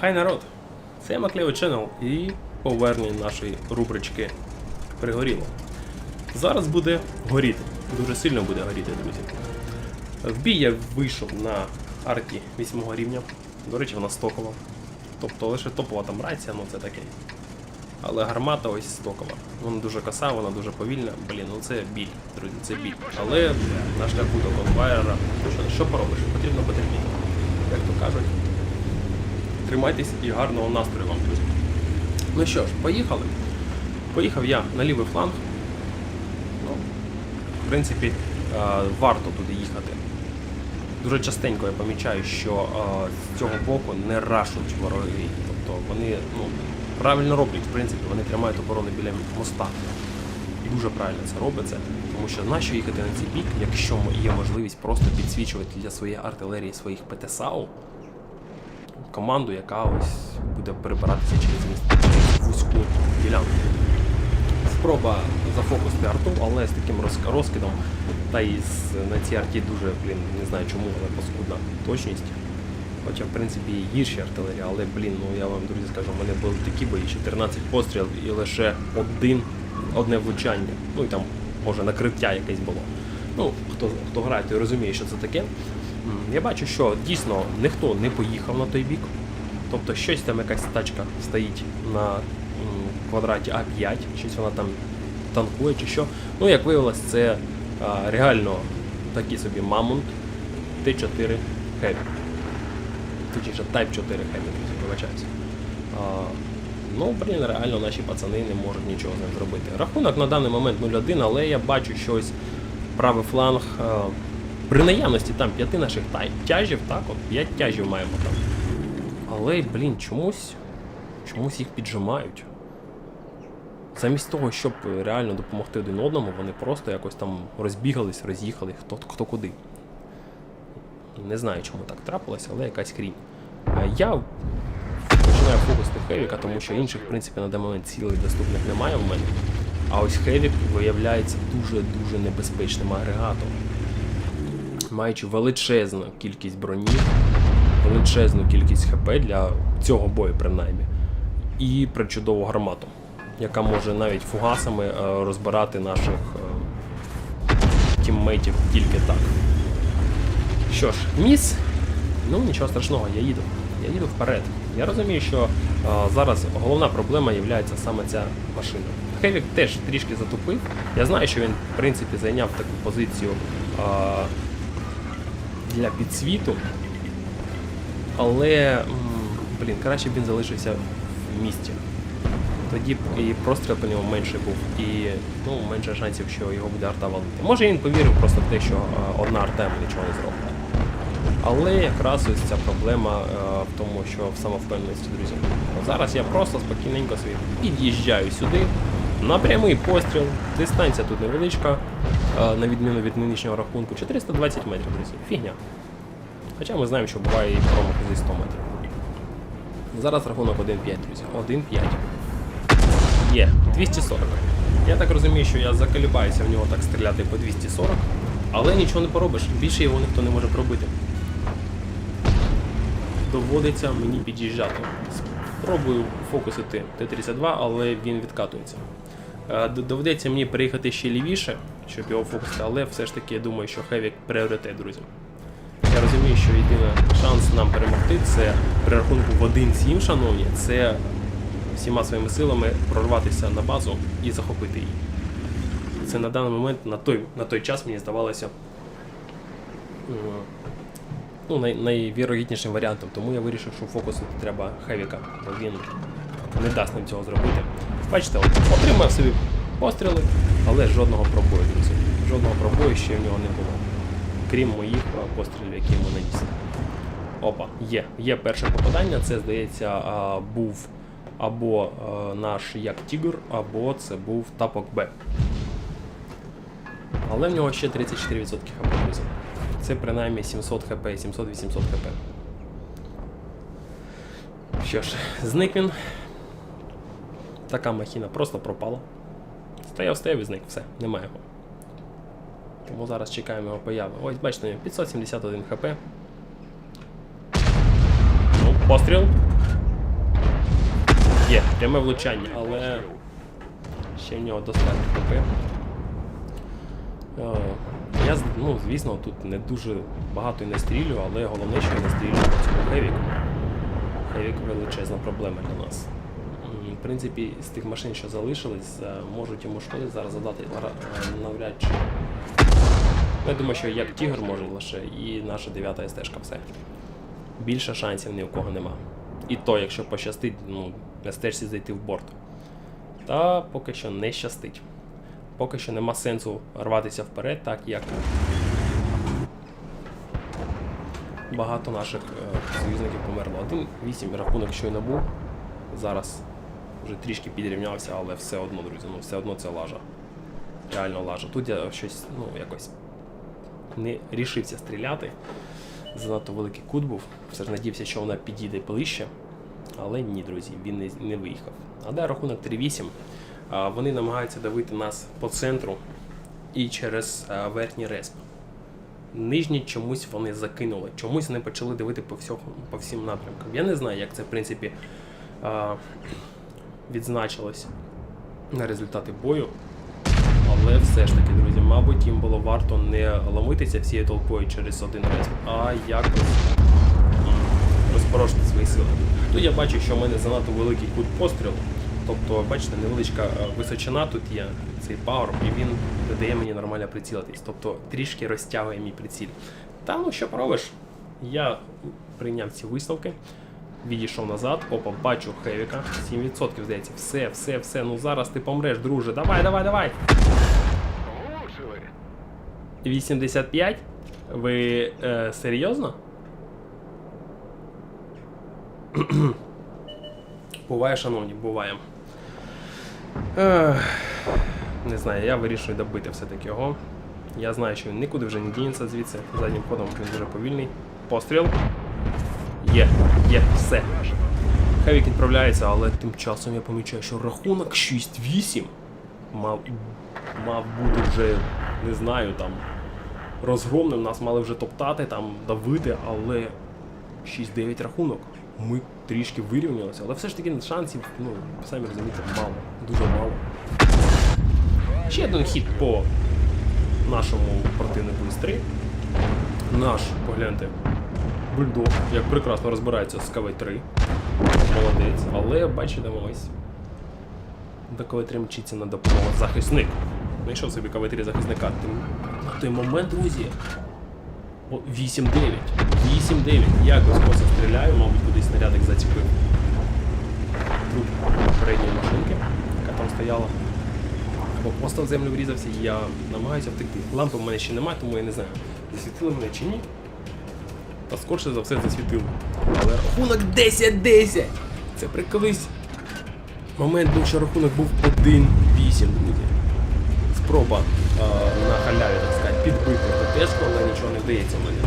Хай народ! Це Маклео Channel і повернення нашої рубрички пригоріло. Зараз буде горіти. Дуже сильно буде горіти, друзі. В бій я вийшов на арті 8 рівня. До речі, вона стокова. Тобто лише топова там рація, ну це таке. Але гармата ось стокова. Вона дуже коса, вона дуже повільна. Блін, ну це біль, друзі, це біль. Але на шляху до конвайера, що, що поробиш? Потрібно потерпіти. Як то кажуть. Тримайтесь і гарного настрою вам, друзі. Ну що ж, поїхали. Поїхав я на лівий фланг. Ну, в принципі, е, варто туди їхати. Дуже частенько я помічаю, що е, з цього боку не рашуть вороги. Тобто вони ну, правильно роблять, в принципі, вони тримають оборону біля моста. Дуже правильно це робиться, тому що нащо їхати на цей бік, якщо є можливість просто підсвічувати для своєї артилерії своїх ПТСАУ команду, яка ось буде перебиратися через міст вузьку ділянку. Спроба зафокусити арту, але з таким роз- розкидом, та і на цій арті дуже, блін, не знаю чому, але паскудна точність. Хоча, в принципі, і гірші артилерія, але, блін, ну я вам, друзі, скажу, в мене були такі бої, 14 пострілів і лише один, одне влучання. Ну і там, може, накриття якесь було. Ну, хто, хто грає, той розуміє, що це таке. Я бачу, що дійсно ніхто не поїхав на той бік. Тобто щось там якась тачка стоїть на квадраті А5, щось вона там танкує чи що. Ну, як виявилось, це а, реально такий собі Мамонт Т4 Heavy. Точніше, Type 4 Heavy, вибачаюся. Ну, блін, реально наші пацани не можуть нічого з ним зробити. Рахунок на даний момент 0-1, але я бачу щось правий фланг. а, при наявності там п'яти наших тяжів, так, от 5 тяжів маємо там. Але, блін, чомусь, чомусь їх піджимають. Замість того, щоб реально допомогти один одному, вони просто якось там розбігались, роз'їхали, хто, хто куди. Не знаю, чому так трапилося, але якась хрінь. А Я починаю фокусити Хевіка, тому що інших, в принципі, на даний момент цілей доступних немає в мене. А ось Хевік виявляється дуже-дуже небезпечним агрегатом. Маючи величезну кількість броні, величезну кількість ХП для цього бою, принаймні, і причудову гармату, яка може навіть фугасами е, розбирати наших е, тіммейтів тільки так. Що ж, міс, ну нічого страшного, я їду. Я їду вперед. Я розумію, що а, зараз головна проблема є саме ця машина. Хевік теж трішки затупив. Я знаю, що він, в принципі, зайняв таку позицію а, для підсвіту. Але, блін, краще б він залишився в місті. Тоді б і простріл по ньому менше був, і ну, менше шансів, що його буде арта валити. Може він повірив просто в те, що а, одна арта нічого не зробить. Але якраз ось ця проблема е, в тому, що в самовпевненості, друзі. Зараз я просто спокійненько собі під'їжджаю сюди. На прямий постріл. Дистанція тут невеличка, е, на відміну від нинішнього рахунку. 420 метрів, друзі. Фігня. Хоча ми знаємо, що буває і промах зі 100 метрів. Зараз рахунок 1-5, друзі. 1-5. Є, 240. Я так розумію, що я заколібаюся в нього так стріляти по 240, але нічого не поробиш, більше його ніхто не може пробити. Доводиться мені під'їжджати. Спробую фокусити Т-32, але він відкатується. Е, Доведеться мені переїхати ще лівіше, щоб його фокусити, але все ж таки я думаю, що Хевік пріоритет, друзі. Я розумію, що єдиний шанс нам перемогти це при рахунку в 1-7, шановні, це всіма своїми силами прорватися на базу і захопити її. Це на даний момент, на той, на той час мені здавалося м, ну, най, найвірогіднішим варіантом. Тому я вирішив, що фокусити треба Хевіка, бо він не дасть нам цього зробити. Бачите, от, отримав собі постріли, але жодного пробою, друзі. Жодного пробою ще в нього не було. Крім моїх пострілів, які йому наніс. Опа, є. Є перше попадання. Це, здається, був або наш як Тігр, або це був тапок Б. Але в нього ще 34% хп, друзі. Це принаймні 700 хп, 700-800 хп. Що ж, зник він. Така махіна просто пропала. Стояв, стояв і зник, все, немає його. Тому зараз чекаємо його появи. Ось бачите, 571 хп. Ну, постріл. Є, пряме влучання, але ще в нього достатньо ХП. Е, Я, ну, звісно, тут не дуже багато і не стрілю, але головне, що я не стрілю по цьому Хевіку. Хевік величезна проблема для нас. В принципі, з тих машин, що залишились, е, можуть йому шкодити зараз задати е, навряд чи. Я думаю, що як Тігр може лише і наша 9 стежка все. Більше шансів ні у кого нема. І то, якщо пощастить, ну, стежці зайти в борт. Та поки що не щастить. Поки що нема сенсу рватися вперед, так як багато наших е, союзників померло. 1-8 рахунок щойно був. Зараз вже трішки підрівнявся, але все одно, друзі, ну все одно це лажа. Реально лажа. Тут я щось, ну, якось не рішився стріляти. Занадто великий кут був. Все ж надіявся, що вона підійде ближче. Але ні, друзі, він не, не виїхав. А де рахунок 3-8. Вони намагаються давити нас по центру і через верхній респ. Нижні чомусь вони закинули, чомусь вони почали дивити по, всьому, по всім напрямкам. Я не знаю, як це в принципі відзначилось на результати бою. Але все ж таки, друзі, мабуть, їм було варто не ломитися всією толпою через один респ, а якось розпорошити свої сили. Тут я бачу, що в мене занадто великий кут пострілу. Тобто, бачите, невеличка е, височина тут є, цей пауер, і він додає мені нормально прицілитись. Тобто трішки розтягує мій приціль. Та ну що поробиш? Я прийняв ці висновки, відійшов назад, опа, бачу Хевіка, 7% здається. Все, все, все. Ну зараз ти помреш, друже. Давай, давай, давай. 85? Ви е, серйозно? буває, шановні, буває. Не знаю, я вирішую добити все-таки його. Я знаю, що він нікуди вже не дінеться звідси. Заднім ходом він дуже повільний. Постріл. Є, є, все. Хевік відправляється, але тим часом я помічаю, що рахунок 6-8 мав, мав бути вже, не знаю, там розгромним. Нас мали вже топтати, там давити, але 6-9 рахунок. Ми трішки вирівнялися, але все ж таки шансів, ну, самі розумієте, мало, дуже мало. Ще один хід по нашому противнику із 3. Наш, погляньте, бульдог, як прекрасно розбирається з КВ-3. Молодець, але бачите, ось. До КВ-3 мчиться на допомогу захисник. Знайшов собі КВ-3 захисника. Тим- На той момент, друзі. 8-9. 8-9. Якось косо стріляю, мабуть, кудись снарядик зачепив. Труп передньої машинки, яка там стояла. Або просто в землю врізався, і я намагаюся втекти. Лампи в мене ще немає, тому я не знаю, засвітили мене чи ні. Та скорше за все засвітило. Але рахунок 10-10! Це приколись. Момент був, що рахунок був 1-8, друзі. Спроба а, на халяві, так сказати, підбити ПТшку, але нічого не вдається в мене.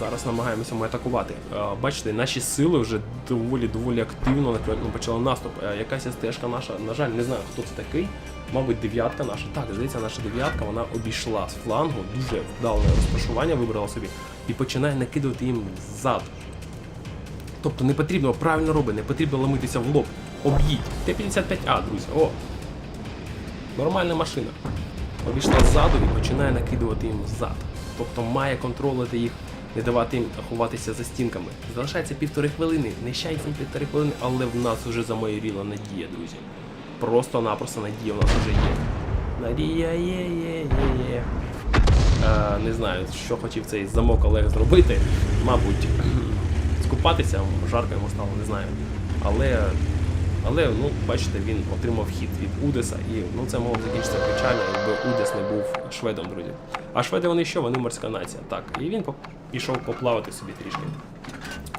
Зараз намагаємося ми атакувати. Бачите, наші сили вже доволі доволі активно почали наступ. Якась стежка наша, на жаль, не знаю, хто це такий. Мабуть, дев'ятка наша. Так, здається, наша дев'ятка вона обійшла з флангу, дуже вдале розташування вибрала собі і починає накидувати їм ззаду. Тобто не потрібно правильно робити, не потрібно ламитися в лоб. Об'їдь. Т-55А, друзі. О! Нормальна машина. Обійшла ззаду і починає накидувати їм ззад. Тобто має контролити їх, не давати їм ховатися за стінками. Залишається півтори хвилини. Нещасні півтори хвилини, але в нас вже замайоріла надія, друзі. Просто-напросто надія в нас вже є. Надія є, є, є, є. Е, не знаю, що хотів цей замок Олег зробити. Мабуть, скупатися, жарко йому стало, не знаю. Але, але ну, бачите, він отримав хід від Удеса, і ну, це могло закінчитися печально, якби Удес не був шведом, друзі. А шведи вони що? Вони морська нація. Так, і він пішов поплавати собі трішки.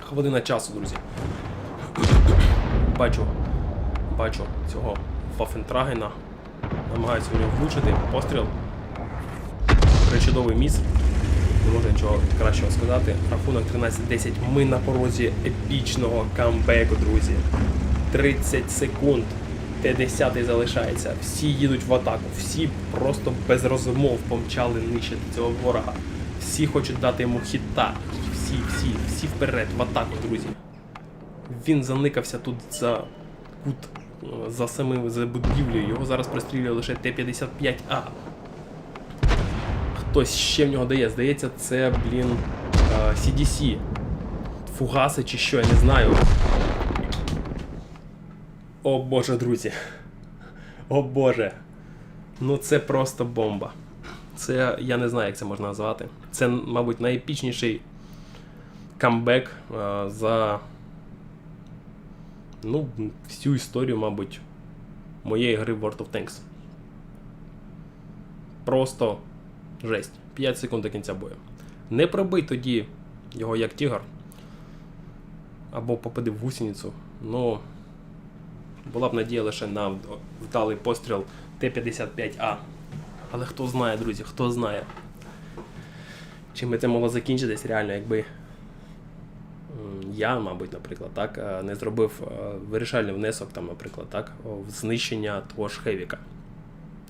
Хвилина часу, друзі. Бачу, бачу цього Фафентрагена. Намагаюся в нього влучити. Постріл. Причудовий міс. Не можу нічого кращого сказати. Рахунок 13-10. Ми на порозі епічного камбеку, друзі. 30 секунд. Т-10 залишається. Всі їдуть в атаку. Всі просто без розмов помчали нищити цього ворога. Всі хочуть дати йому хіта. Всі, всі, всі вперед, в атаку, друзі. Він заникався тут за кут, е, за самим за будівлею. Його зараз пристрілює лише Т-55А. Хтось ще в нього дає. Здається, це, блін, е, CDC. Фугаси чи що, я не знаю. О боже, друзі. О боже. Ну це просто бомба. Це я не знаю, як це можна назвати. Це, мабуть, найепічніший камбек е, за ну, всю історію, мабуть, моєї гри World of Tanks. Просто жесть. 5 секунд до кінця бою. Не пробий тоді його як тігр. Або попади в гусеницю. Ну. Була б надія лише на вдалий постріл Т-55А. Але хто знає, друзі, хто знає. Чим би це могло закінчитись реально, якби я, мабуть, наприклад, так, е, не зробив е, вирішальний внесок, там, наприклад, так, в знищення того ж Хевіка.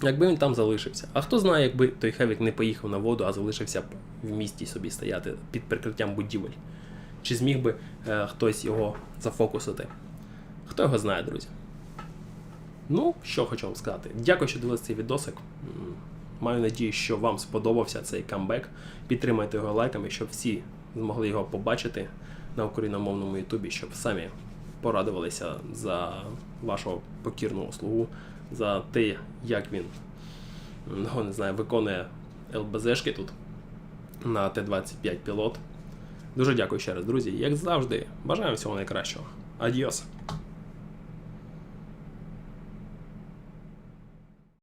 Якби він там залишився. А хто знає, якби той Хевік не поїхав на воду, а залишився б в місті собі стояти під прикриттям будівель. Чи зміг би е, хтось його зафокусити? Хто його знає, друзі? Ну, що хочу вам сказати. Дякую, що дивилися цей відосик. Маю надію, що вам сподобався цей камбек. Підтримайте його лайками, щоб всі змогли його побачити на україномовному Ютубі, щоб самі порадувалися за вашого покірного слугу, за те, як він ну, не знаю, виконує ЛБЗшки тут на Т-25 пілот. Дуже дякую ще раз, друзі. Як завжди, бажаємо всього найкращого. Адіос!